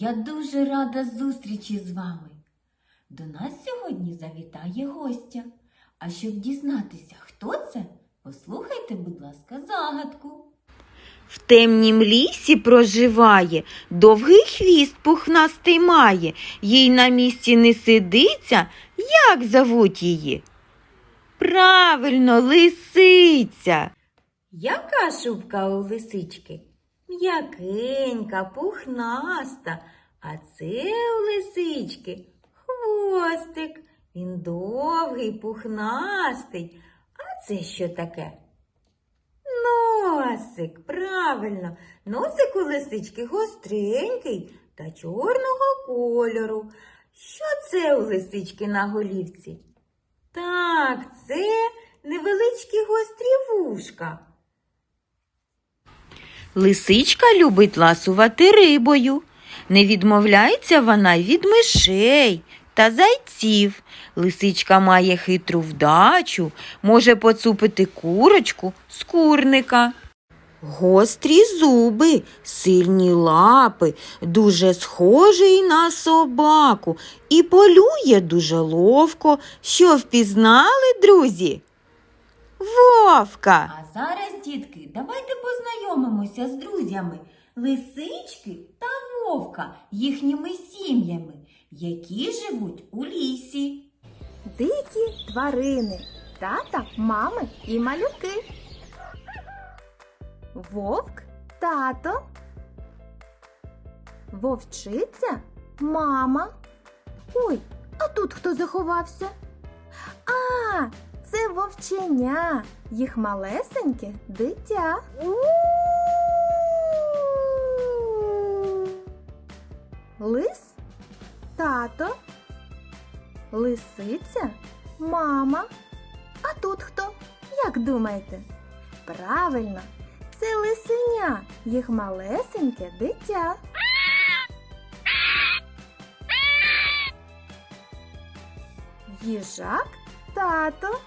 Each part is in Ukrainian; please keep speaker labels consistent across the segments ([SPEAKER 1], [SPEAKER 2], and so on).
[SPEAKER 1] Я дуже рада зустрічі з вами. До нас сьогодні завітає гостя. А щоб дізнатися, хто це, послухайте, будь ласка, загадку.
[SPEAKER 2] В темнім лісі проживає, довгий хвіст пухнастий має, їй на місці не сидиться, як зовуть її? Правильно, лисиця. Яка шубка у лисички? М'якенька, пухнаста, а це у лисички хвостик. Він довгий, пухнастий. А це що таке? Носик, правильно. Носик у лисички гостренький та чорного кольору. Що це у лисички на голівці? Так, це невеличкі гострі вушка. Лисичка любить ласувати рибою. Не відмовляється вона й від мишей та зайців. Лисичка має хитру вдачу, може поцупити курочку з курника. Гострі зуби, сильні лапи, дуже схожий на собаку і полює дуже ловко. Що впізнали, друзі? Вовка.
[SPEAKER 1] А зараз, дітки, давайте познайомимося з друзями лисички та вовка, їхніми сім'ями, які живуть у лісі.
[SPEAKER 3] Дикі тварини, тата, мами і малюки. Вовк, тато. Вовчиця, мама. Ой, а тут хто заховався? А, це вовченя, їх малесеньке дитя. Лис, тато. Лисиця? Мама? А тут хто? Як думаєте? Правильно, це лисеня, їх малесеньке дитя. Їжак тато.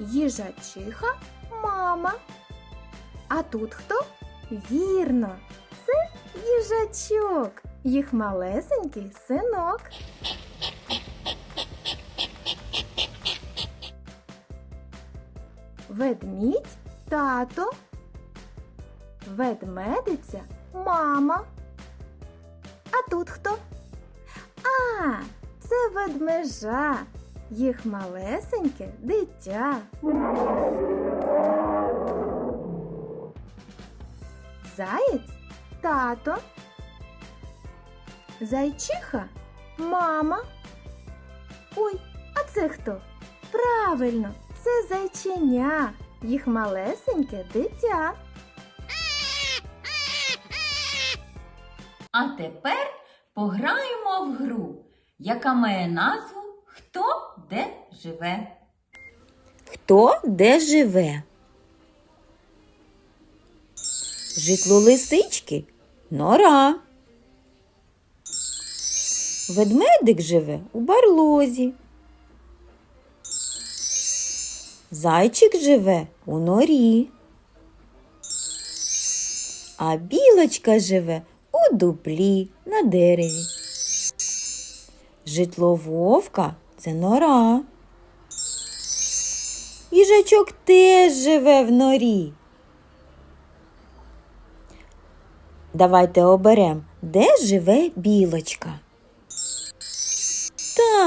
[SPEAKER 3] Їжачиха мама. А тут хто? Вірно, це їжачок, їх малесенький синок. Ведмідь тато. Ведмедиця мама. А тут хто? А, це ведмежа, їх малесеньке дитя. Заєць тато. Зайчиха мама. Ой, а це хто? Правильно, це зайченя, їх малесеньке дитя.
[SPEAKER 1] А тепер пограємо в гру, яка має назву Хто де живе.
[SPEAKER 2] Хто де живе? Житло лисички нора. Ведмедик живе у барлозі. Зайчик живе у норі. А білочка живе у дуплі на дереві. Житло вовка це нора. Їжачок теж живе в норі. Давайте оберем, де живе білочка.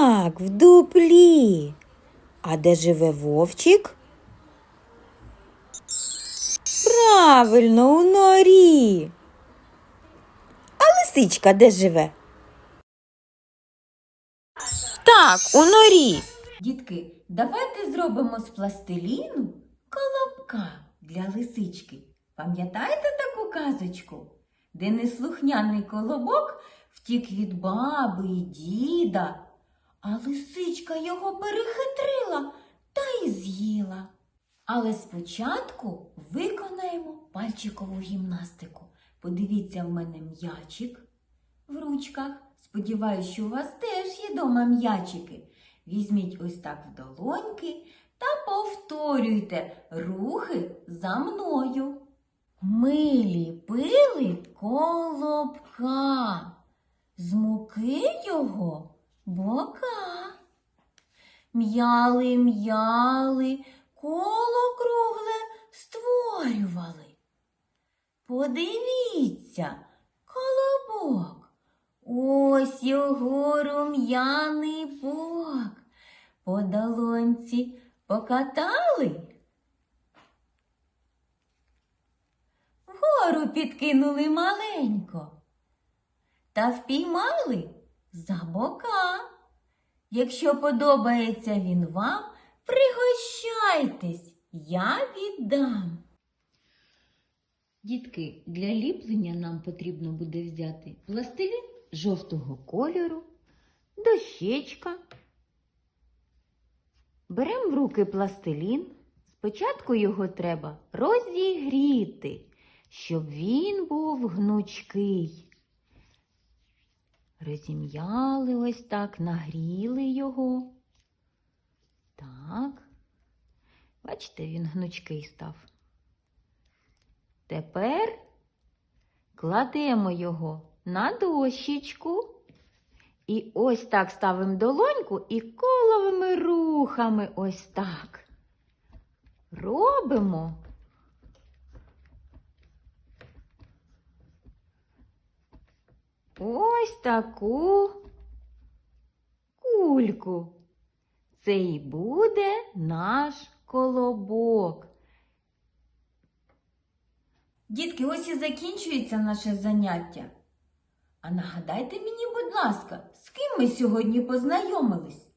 [SPEAKER 2] Так, в дуплі. А де живе вовчик? Правильно, у норі. А лисичка де живе? Так, у норі.
[SPEAKER 1] Дітки, давайте зробимо з пластиліну колобка для лисички. Пам'ятаєте таку казочку, де неслухняний колобок втік від баби і діда, а лисичка його перехитрила та й з'їла. Але спочатку виконаємо пальчикову гімнастику. Подивіться в мене м'ячик в ручках. Сподіваюсь, що у вас теж є дома м'ячики. Візьміть ось так в долоньки та повторюйте рухи за мною.
[SPEAKER 2] Ми ліпили колобка, з муки його бока. М'яли, м'яли, коло кругле створювали. Подивіться, колобок, ось його рум'яний бок. По долонці покатали. Вгору підкинули маленько та впіймали за бока. Якщо подобається він вам, пригощайтесь, я віддам. Дітки, для ліплення нам потрібно буде взяти пластилін жовтого кольору, дощечка. Беремо в руки пластилін. Спочатку його треба розігріти, щоб він був гнучкий. Розім'яли ось так, нагріли його. Так. Бачите, він гнучкий став. Тепер кладемо його на дощечку. І ось так ставимо долоньку і коловими рухами ось так. Робимо. Ось таку кульку. Це і буде наш колобок. Дітки, ось і закінчується наше заняття. А нагадайте мені, будь ласка, з ким ми сьогодні познайомились?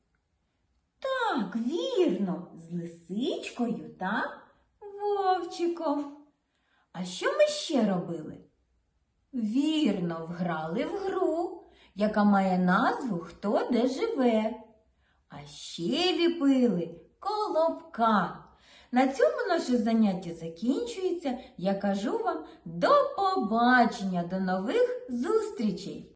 [SPEAKER 2] Так, вірно, з лисичкою та вовчиком. А що ми ще робили? Вірно, вграли в гру, яка має назву Хто де живе. А ще ліпили колобка. На цьому наше заняття закінчується. Я кажу вам до побачення, до нових зустрічей!